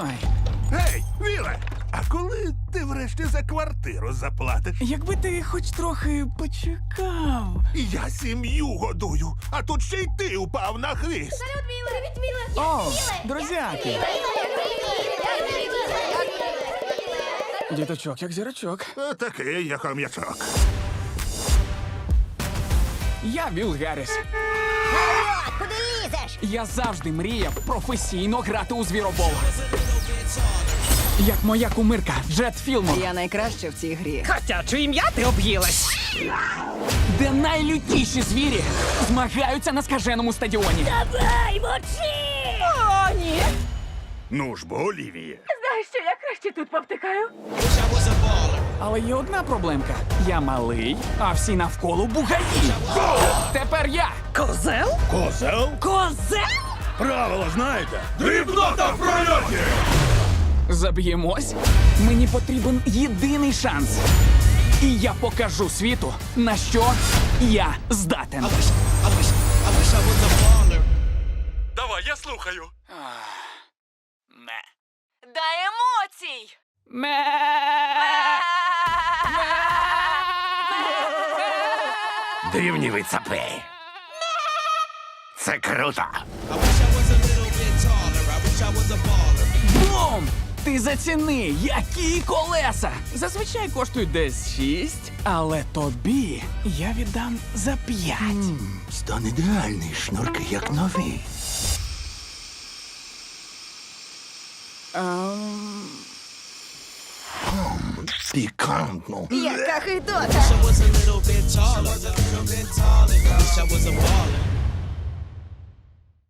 Ай, Гей, Віле, а коли ти врешті за квартиру заплатиш? якби ти хоч трохи почекав. Я сім'ю годую, а тут ще й ти упав на хвіст. Салют, Міле! Привіт, Міле! О, друзяки! Діточок, як зірочок. Такий, як хом'ячок. Я Віл Гарріс. Куди лізеш? Я завжди мріяв професійно грати у звіробол. Як моя кумирка Джет Філмор, Я найкраща в цій грі. Котяче ім'я ти об'їлась. де найлютіші звірі змагаються на скаженому стадіоні. Давай, мочи! О, ні. Ну ж бо, Олівіє. Знаєш що, я краще тут повтикаю. Але є одна проблемка: я малий, а всі навколо бугаї. Тепер я. Козел? Козел? Козел? Правила знаєте? Дрібнота в прольоті! Заб'ємось. Мені потрібен єдиний шанс. І я покажу світу, на що я здатен. Давай, я слухаю. Ме. Дай емоцій! Ме. Дивні ви цапи. Це круто. Ти заціни, які колеса! Зазвичай коштують десь шість, але тобі я віддам за п'ять. Стан ідеальний, шнурки як нові. Ем, Пікантно. Яка хитота! I was a little bit taller. Taller. Wish I was a baller.